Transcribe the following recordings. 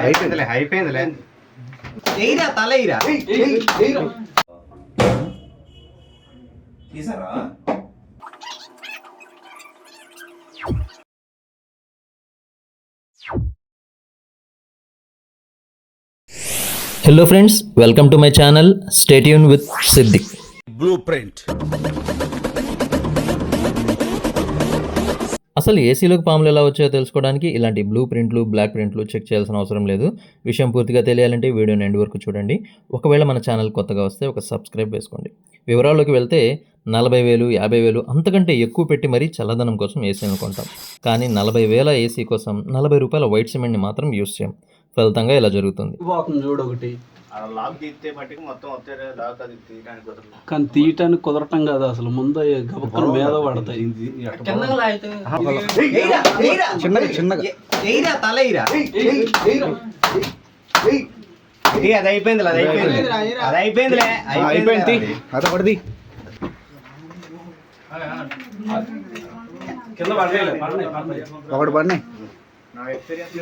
అయిపోయిందిలే అయిపోయిందిలే. ఎయిరా తల ఎయిరా. తీసారా? Hello friends welcome to my channel stay tuned with Siddiq blueprint. అసలు ఏసీలోకి పాములు ఎలా వచ్చాయో తెలుసుకోవడానికి ఇలాంటి బ్లూ ప్రింట్లు బ్లాక్ ప్రింట్లు చెక్ చేయాల్సిన అవసరం లేదు. విషయం పూర్తిగా తెలియాలంటే వీడియోని ఎండ్ వరకు చూడండి. ఒకవేళ మన ఛానల్ కొత్తగా వస్తే ఒక సబ్స్క్రైబ్ వేసుకోండి. వివరాల్లోకి వెళ్తే నలభై వేలు యాభై వేలు అంతకంటే ఎక్కువ పెట్టి మరీ చల్లదనం కోసం ఏసీని కొంటాం. కానీ నలభై వేల ఏసీ కోసం నలభై రూపాయల వైట్ సిమెంట్ని మాత్రం యూస్ చేయం. ఫలితంగా ఇలా జరుగుతుంది. చూడు ఒకటి లాక్ తీస్తే మట్టికి మొత్తం వస్తే లాక్ అది తీయడానికి కుదరదు కానీ తీయటానికి కుదరటం కాదు అసలు ముందు గబక్కన మీద పడతాయి చిన్నగా చిన్నగా ఎయిరా తల ఎయిరా ఏ, అది అయిపోయిందిలే అది అయిపోయింది అది అయిపోయిందిలే అయిపోయింది అది పడిది కింద పడలేదు పడలేదు పడలేదు ఒకటి పడినాయి నా ఎక్స్పీరియన్స్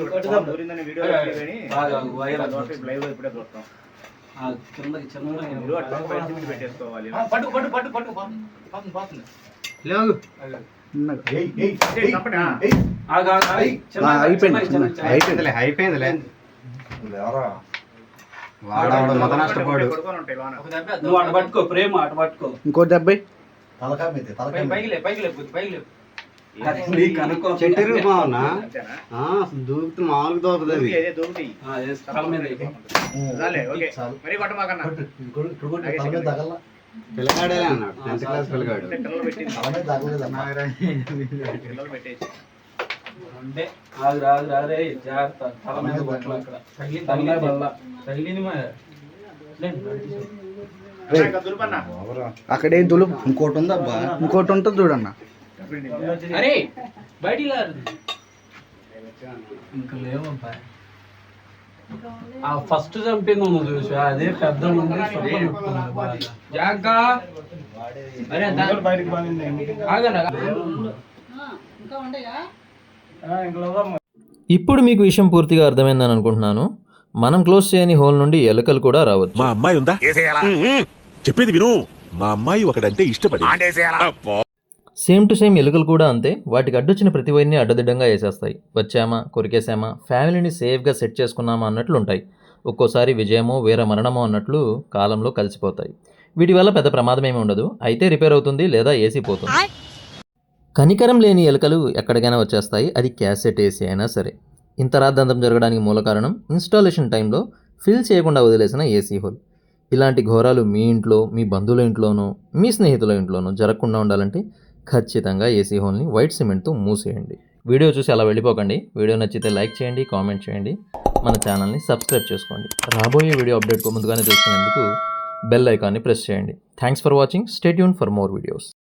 వీడియో లైవ్ ఇప్పుడే చూస్తాం సిమెంట్ పెట్టేసుకోవాలి. పట్టు పట్టు పట్టు పట్టు అయిపోయింది. అయిపోయిందిలే మొద నష్టపోడు. నువ్వు అటు పట్టుకో ప్రేమ అటు పట్టుకో. ఇంకో డెబ్బై పై- పైకి పైకి లే బుద్ధి, పైకి లే నీకు అనుకో చెట్టు? అసలు దూకుతూ మామూలుగా దూకుతుంది అది. దూకి, అదే దూకుతాయి. ఆ, వేసి తల మీద వేయి. చాలే, ఓకే. మరీ కొట్టమాకన్నా. పిల్లగాడేలే అన్నాడు. టెన్త్ క్లాస్ పిల్లగాడు. అంటే ఆగు రాదు రాదే జాగ్రత్త. తల మీద అక్కడ. తల బల్ల తగిలింది. అక్కడే దులు ఇంకోటి ఉందబ్బా. ఇంకోటి ఉంటుంది చూడన్న. అరే బయటికి రా. ఇంకా లేవబ్బా ఆ ఫస్ట్ చంపింది ఉంది చూసా అదే పెద్ద. ఇప్పుడు మీకు విషయం పూర్తిగా అర్థమైందని అనుకుంటున్నాను. మనం క్లోజ్ చేయని హోల్ నుండి ఎలుకలు కూడా రావచ్చు. మా అమ్మాయి ఉందా. చెప్పేది విను. మా అమ్మాయి ఒకడంటే ఇష్టపడి. సేమ్ టు సేమ్ ఎలుకలు కూడా అంతే. వాటికి అడ్డొచ్చిన ప్రతి వైర్ని అడ్డదిడ్డంగా వేసేస్తాయి. వచ్చామా కొరికేసామా ఫ్యామిలీని సేఫ్గా సెట్ చేసుకున్నామా అన్నట్లు ఉంటాయి. ఒక్కోసారి విజయమో వీర మరణమో అన్నట్లు కాలంలో కలిసిపోతాయి. వీటి వల్ల పెద్ద ప్రమాదం ఏమి ఉండదు. అయితే రిపేర్ అవుతుంది లేదా ఏసీ పోతుంది. కనికరం లేని ఎలుకలు ఎక్కడికైనా వచ్చేస్తాయి. అది క్యాసెట్ ఏసీ అయినా సరే. ఇంత రాద్దంతం జరగడానికి మూల కారణం ఇన్స్టాలేషన్ టైంలో ఫిల్ చేయకుండా వదిలేసిన ఏసీ హోల్. ఇలాంటి ఘోరాలు మీ ఇంట్లో మీ బంధువుల ఇంట్లోనో మీ స్నేహితుల ఇంట్లోనో జరగకుండా ఉండాలంటే ఖచ్చితంగా ఏసీ హోల్ని వైట్ సిమెంట్తో మూసేయండి. వీడియో చూసి అలా వెళ్ళిపోకండి. వీడియో నచ్చితే లైక్ చేయండి కామెంట్ చేయండి. మన ఛానల్ని సబ్స్క్రైబ్ చేసుకోండి. రాబోయే వీడియో అప్డేట్కు ముందుగానే తెలుసుకునేందుకు బెల్ ఐకాన్ని ప్రెస్ చేయండి. Thanks for watching stay tuned for more videos